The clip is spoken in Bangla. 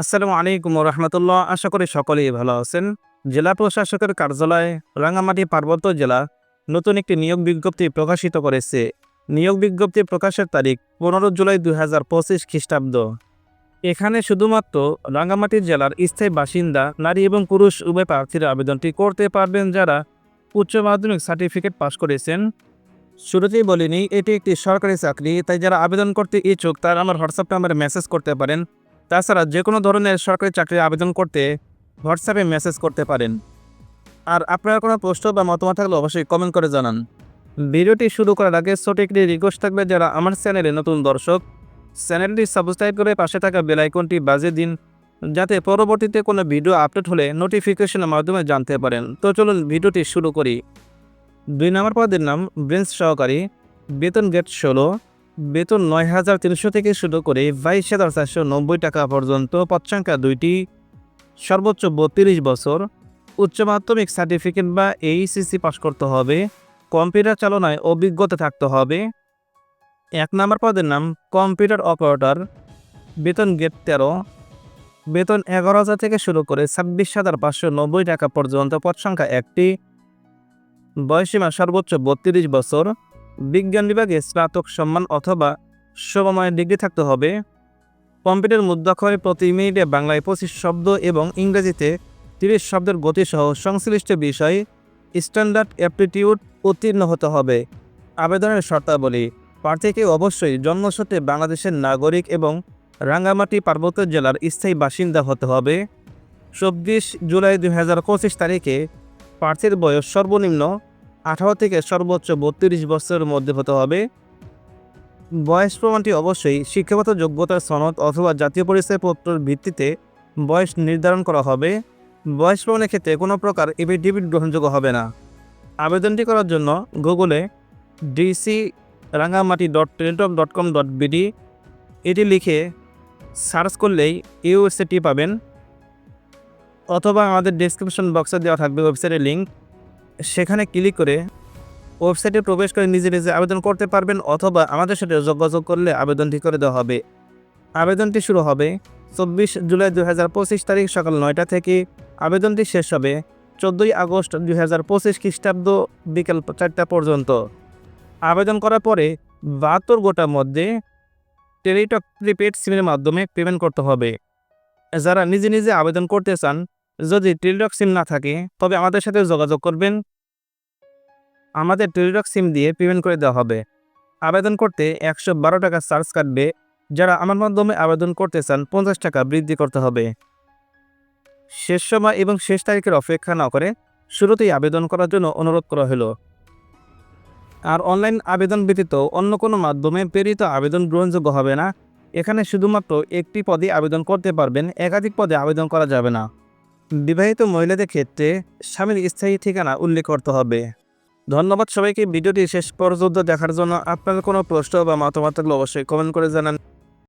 আসসালামু আলাইকুম রহমতুল্লাহ আশা করি সকলেই ভালো আছেন। জেলা প্রশাসকের কার্যালয়, রাঙ্গামাটি পার্বত্য জেলা নতুন একটি নিয়োগ বিজ্ঞপ্তি প্রকাশিত করেছে। নিয়োগ বিজ্ঞপ্তি প্রকাশের তারিখ পনেরো জুলাই দুই হাজার পঁচিশ খ্রিস্টাব্দ। এখানে শুধুমাত্র রাঙ্গামাটি জেলার স্থায়ী বাসিন্দা, নারী এবং পুরুষ উভয় প্রার্থীরা আবেদনটি করতে পারবেন যারা উচ্চ মাধ্যমিক সার্টিফিকেট পাশ করেছেন। শুরুতেই বলিনি, এটি একটি সরকারি চাকরি, তাই যারা আবেদন করতে ইচ্ছুক তারা আমার হোয়াটসঅ্যাপ নাম্বারে মেসেজ করতে পারেন। তাছাড়া যে কোনো ধরনের সরকারি চাকরি আবেদন করতে হোয়াটসঅ্যাপে মেসেজ করতে পারেন। আর আপনার কোনো প্রশ্ন বা মতামত থাকলে অবশ্যই কমেন্ট করে জানান। ভিডিওটি শুরু করার আগে ছোট একটি রিকোয়েস্ট থাকবে যারা আমার চ্যানেলে নতুন দর্শক। চ্যানেলটি সাবস্ক্রাইব করে পাশে থাকা বেল আইকনটি বাজে দিন, যাতে পরবর্তীতে কোনো ভিডিও আপলোড হলে নোটিফিকেশনের মাধ্যমে জানতে পারেন। তো চলুন ভিডিওটি শুরু করি। দুই নম্বর পদের নাম ব্রেঞ্চ সহকারী, বেতন গেট ষোলো বেতন নয় হাজার তিনশো থেকে শুরু করে বাইশ হাজার চারশো নব্বই টাকা পর্যন্ত পদ সংখ্যা দুইটি, সর্বোচ্চ বত্রিশ বছর, উচ্চ মাধ্যমিক সার্টিফিকেট বা এইচএসসি পাশ করতে হবে, কম্পিউটার চালনায় অভিজ্ঞতা থাকতে হবে। এক নম্বর পদের নাম কম্পিউটার অপারেটর, বেতন গেট তেরো, বেতন এগারো হাজার থেকে শুরু করে ছাব্বিশ হাজার পাঁচশো নব্বই টাকা পর্যন্ত পদ সংখ্যা একটি। বয়সীমা সর্বোচ্চ বত্রিশ বছর বিজ্ঞান বিভাগে স্নাতক সম্মান অথবা সমমানের ডিগ্রি থাকতে হবে। কম্পিউটার মুদ্রাক্ষরে প্রতি মিনিটে বাংলায় পঁচিশ শব্দ এবং ইংরেজিতে তিরিশ শব্দের গতিসহ সংশ্লিষ্ট বিষয় স্ট্যান্ডার্ড অ্যাপটিটিউড উত্তীর্ণ হতে হবে। আবেদনের শর্তাবলী, প্রার্থীকে অবশ্যই জন্মসূত্রে বাংলাদেশের নাগরিক এবং রাঙ্গামাটি পার্বত্য জেলার স্থায়ী বাসিন্দা হতে হবে। চব্বিশ জুলাই দুই হাজার পঁচিশ তারিখে প্রার্থীর বয়স সর্বনিম্ন আঠারো থেকে সর্বোচ্চ বত্রিশ বছরের মধ্যে হতে হবে। বয়স প্রমাণটি অবশ্যই শিক্ষাগত যোগ্যতার সনদ অথবা জাতীয় পরিচয়পত্রের ভিত্তিতে বয়স নির্ধারণ করা হবে। বয়স প্রমাণের ক্ষেত্রে কোনো প্রকার এফিডেভিট গ্রহণযোগ্য হবে না। আবেদনটি করার জন্য গুগলে DC Rangamati dot Teletalk dot com dot BD এটি লিখে সার্চ করলেই ওয়েবসাইটটি পাবেন। অথবা আমাদের ডিসক্রিপশন বক্সে দেওয়া থাকবে ওয়েবসাইটের লিঙ্ক সেখানে ক্লিক করে ওয়েবসাইটে প্রবেশ করে নিজে নিজে আবেদন করতে পারবেন অথবা আমাদের সাথে যোগাযোগ করলে আবেদনটি করে দেওয়া হবে। আবেদনটি শুরু হবে চব্বিশ জুলাই দুই হাজার পঁচিশ তারিখ সকাল নয়টা থেকে। আবেদনটি শেষ হবে চোদ্দোই আগস্ট দুই হাজার পঁচিশ খ্রিস্টাব্দ বিকেল চারটা পর্যন্ত। আবেদন করার পরে বাহাত্তর গোটার মধ্যে টেলিটক প্রিপেড সিমের মাধ্যমে পেমেন্ট করতে হবে। যারা নিজে নিজে আবেদন করতে চান যদি টেলিটক সিম না থাকে, তবে আমাদের সাথে যোগাযোগ করবেন। আমাদের টেলিটক সিম দিয়ে পেমেন্ট করে দেওয়া হবে। আবেদন করতে একশো বারো টাকা চার্জ কাটবে। যারা আমার মাধ্যমে আবেদন করতে চান, পঞ্চাশ টাকা বৃদ্ধি করতে হবে। শেষ সময় এবং শেষ তারিখের অপেক্ষা না করে শুরুতেই আবেদন করার জন্য অনুরোধ করা হলো। আর অনলাইন আবেদন ব্যতীত অন্য কোনো মাধ্যমে প্রেরিত আবেদন গ্রহণযোগ্য হবে না। এখানে শুধুমাত্র একটি পদে আবেদন করতে পারবেন, একাধিক পদে আবেদন করা যাবে না। বিবাহিত মহিলাদের ক্ষেত্রে স্বামীর স্থায়ী ঠিকানা উল্লেখ করতে হবে। ধন্যবাদ সবাইকে। ভিডিওটি শেষ পর্যন্ত দেখার জন্য আপনার কোনো প্রশ্ন বা মতামত থাকলে অবশ্যই কমেন্ট করে জানান।